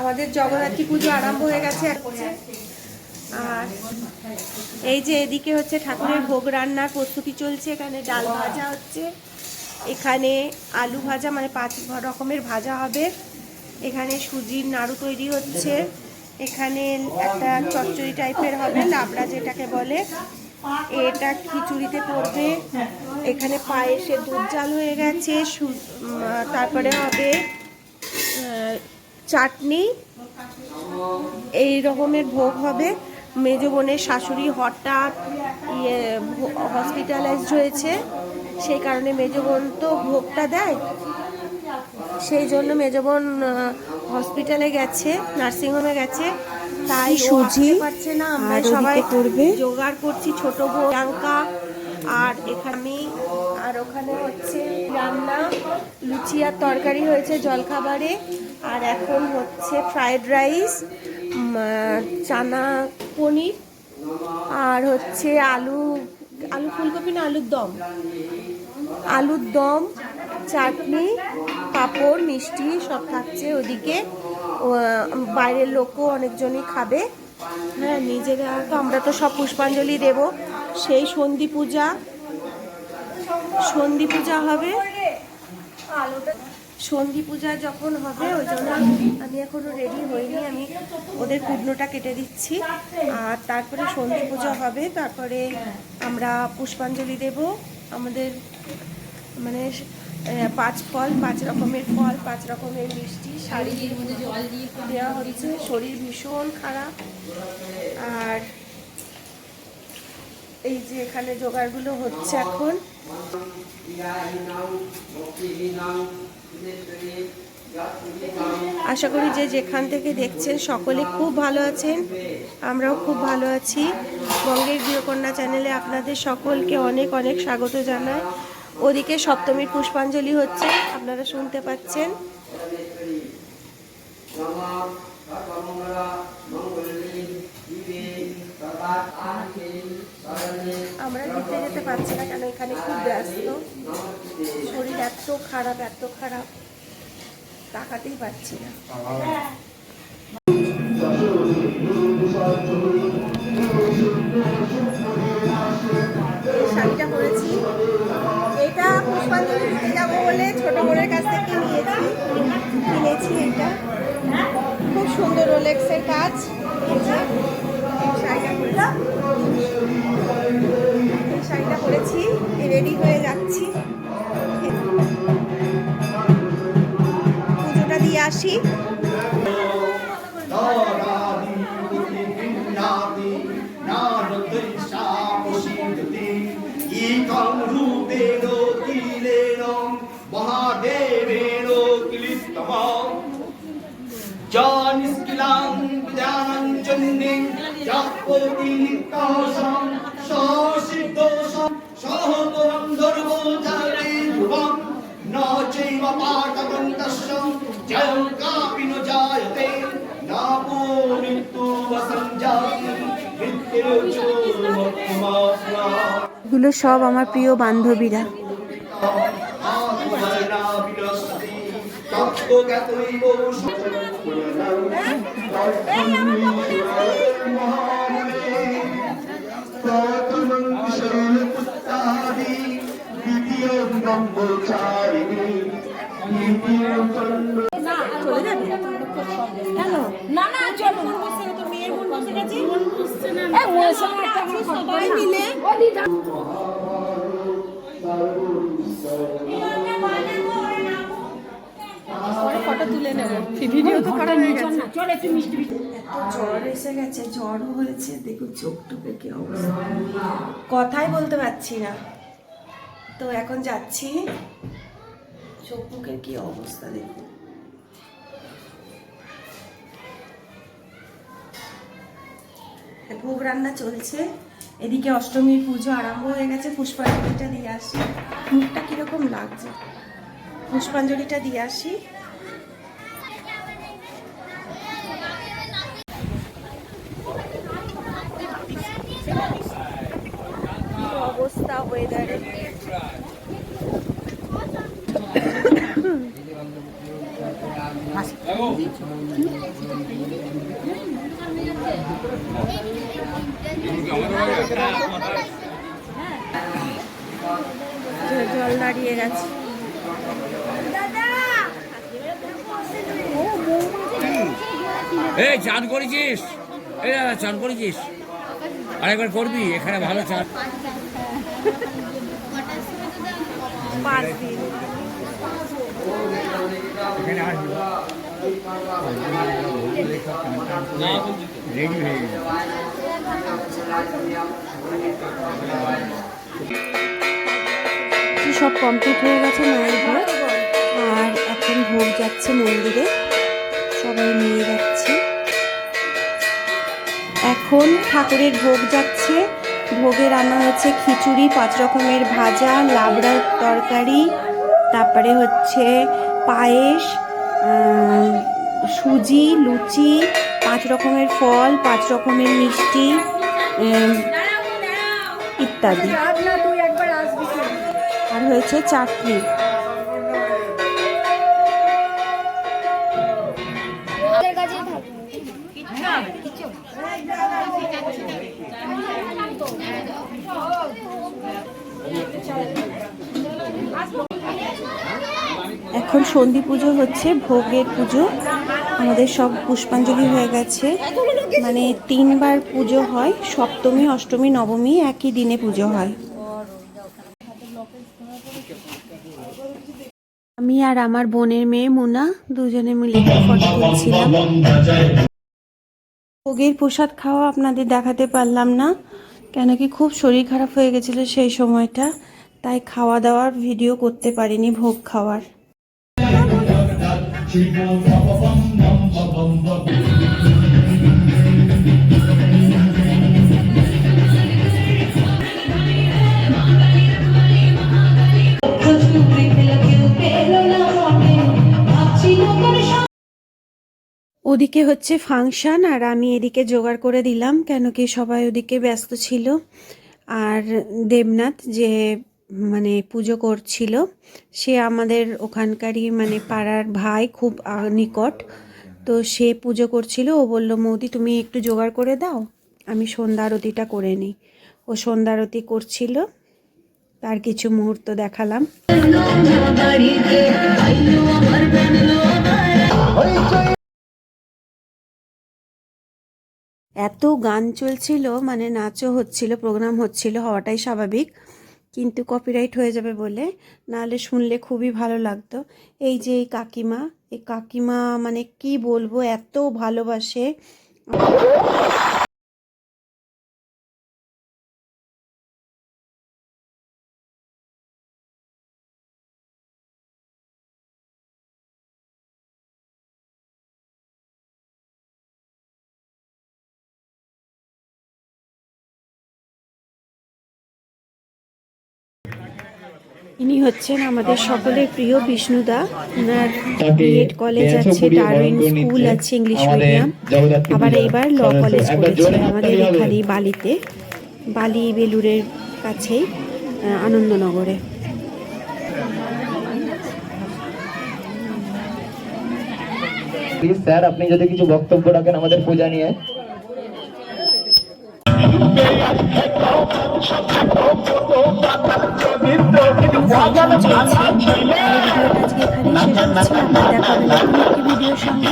আমাদের জগদ্ধাত্রী পুজো আরম্ভ হয়ে গেছে আর এই যে এদিকে হচ্ছে ঠাকুরের ভোগ রান্নার প্রস্তুতি চলছে, এখানে ডাল ভাজা হচ্ছে। এখানে আলু ভাজা মানে পাঁচ রকমের ভাজা হবে। এখানে সুজির নাড়ু তৈরি হচ্ছে। এখানে একটা চচ্চড়ি টাইপের হবে, লাবড়া যেটাকে বলে। এটা খিচুড়িতে পড়বে। এখানে পায়েসের দুধ জাল হয়ে গেছে। তারপরে হবে চাটনি এই রকমের ভোগ হবে। মেজ বোনের শাশুড়ি হঠাৎ ইয়ে হসপিটালাইজড হয়েছে। সেই কারণে মেজ বোন তো ভোগটা দেয়। সেই জন্য মেজ বোন হসপিটালে গেছে নার্সিংহোমে গেছে। তাই সুজি? পারছে না। আমরা সবাই করবে? জোগাড় করছি ছোট প্রিয়াঙ্কা। আর এখানে আর ওখানে হচ্ছে রান্না, লুচি আর তরকারি হয়েছে জলখাবারে। আর এখন হচ্ছে ফ্রায়েড রাইস চানা পনির, আর হচ্ছে আলু আলু ফুলকপি না আলুর দম? আলুর দম, চাটনি, পাঁপড়, মিষ্টি সব থাকছে ওদিকে। বাইরের লোকও অনেকজনই খাবে। হ্যাঁ নিজেরা তো আমরা তো সব পুষ্পাঞ্জলি দেব। সেই সন্ধি পূজা সন্ধি পূজা হবে। সন্ধি পূজা যখন হবে, ওই জন্য আমি এখনও রেডি হইনি। আমি ওদের কুডনোটা কেটে দিচ্ছি। আর তারপরে সন্ধি পূজা হবে। তারপরে আমরা পুষ্পাঞ্জলি দেব। আমাদের মানে পাঁচ ফল, পাঁচ রকমের ফল, পাঁচ রকমের মিষ্টি, শাড়ি দেওয়া হচ্ছে। শরীর ভীষণ খারাপ। আর এই যে এখানে জোগাড়গুলো হচ্ছে এখন। আশা করি যে যেখান থেকে দেখছেন সকলে খুব ভালো আছেন, আমরাও খুব ভালো আছি। বঙ্গের গৃহকন্যা চ্যানেলে আপনাদের সকলকে অনেক অনেক স্বাগত জানাই। ওদিকে সপ্তমীর পুষ্পাঞ্জলি হচ্ছে, আপনারা শুনতে পাচ্ছেন। দিতে যেতে পারছি না কেন এখানে খুব ব্যস্ত। শরীর এত খারাপ এত খারাপ, তাকাতেই পারছি না। শাড়িটা পরেছি। এটা পুষ্পাঞ্জলি দিতে যাব বলে ছোট বোনের কাছ থেকে নিয়েছি। কিনেছি এটা। খুব সুন্দর রোলেক্সের কাজ। মহাদেবেন কিলিস্তম জানিস্কিলাং বিধানং চন্ডিং জাপতি নিত্যসং সসিদ্ধসং সহতরং এগুলো সব আমার প্রিয় বান্ধবীরা। চলে। না না চলো। এ, ওর সঙ্গে একটা আমার সবাই মিলে। ফটো তুলে নেব। ভিডিও তো করা গেছে। চলো একটু মিষ্টি মিষ্টি। জ্বর এসে গেছে জ্বরও হয়েছে দেখুন চোখ টুকে কি অবস্থা। কথাই বলতে পারছি না। তো এখন যাচ্ছি চোখ মুখের কি অবস্থা দেখুন। ভোগ রান্না চলছে। এদিকে অষ্টমীর পুজো আরম্ভ হয়ে গেছে, পুষ্পাঞ্জলিটা দিয়ে আসি। মুখটা কীরকম লাগছে? পুষ্পাঞ্জলিটা দিয়ে আসি। অবস্থা ওয়েদারে জল দাঁড়িয়ে গেছে। এই চান করেছিস? এই দাদা চান করেছিস? আরেকবার করবি এখানে ভালো চান। রেডি হয়ে গেছে। সব কমপ্লিট হয়ে গেছে মায়ের আর এখন ভোগ যাচ্ছে মন্দিরে। সবাই নিয়ে যাচ্ছে। এখন ঠাকুরের ভোগ যাচ্ছে। ভোগে রান্না হচ্ছে খিচুড়ি, পাঁচ রকমের ভাজা, লাবড়ার তরকারি, তারপরে হচ্ছে পায়েস সুজি, লুচি, পাঁচ রকমের ফল, পাঁচ রকমের মিষ্টি। ইত্যাদি। আর হয়েছে চাটনি। এখন সন্ধি পুজো হচ্ছে ভোগের পুজো। আমাদের সব পুষ্পাঞ্জলি হয়ে গেছে। মানে তিনবার পুজো হয়, সপ্তমী, অষ্টমী, নবমী, একই দিনে পুজো হয়। আমি আর আমার বোনের মেয়ে মুনা দুজনে মিলে ফটো তুলছিলাম। ভোগের প্রসাদ খাওয়া আপনাদের দেখাতে পারলাম না, কেন কি খুব শরীর খারাপ হয়ে গেছিল সেই সময়টা, তাই খাওয়া দাওয়ার ভিডিও করতে পারিনি ভোগ খাওয়ার। ওদিকে হচ্ছে ফাংশন, আর আমি এদিকে জোগাড় করে দিলাম কেন কি সবাই ওদিকে ব্যস্ত ছিল। আর দেবনাথ যে মানে পুজো করছিল, সে আমাদের ওখানকারই মানে পাড়ার ভাই খুব নিকট। তো সে পুজো করছিল, ও বলল, মৌদি, তুমি একটু জোগাড় করে দাও, আমি সন্ধ্যা আরতিটা করে নিই। ও সন্ধ্যা আরতি করছিল, তার কিছু মুহূর্ত দেখালাম। এত গান চলছিল মানে নাচও হচ্ছিল, প্রোগ্রাম হচ্ছিল, হওয়াটাই স্বাভাবিক। কিন্তু কপিরাইট হয়ে যাবে বলে। নাহলে শুনলে খুবই ভালো লাগতো। এই যে এই কাকিমা এই কাকিমা মানে কি বলব? এত ভালোবাসে। ইনি হচ্ছেন আমাদের সকলের প্রিয় বিষ্ণুদা। ওনার বিএড কলেজ আছে ডারউইন স্কুল আছে ইংলিশ মিডিয়াম আবার এবার ল কলেজ করেছে আমাদের এখানেই বালিতে বালি বেলুরের কাছেই আনন্দনগরে। প্লিজ স্যার আপনি যদি কিছু বক্তব্য রাখেন আমাদের পূজা নিয়ে। ভিডিওর সঙ্গে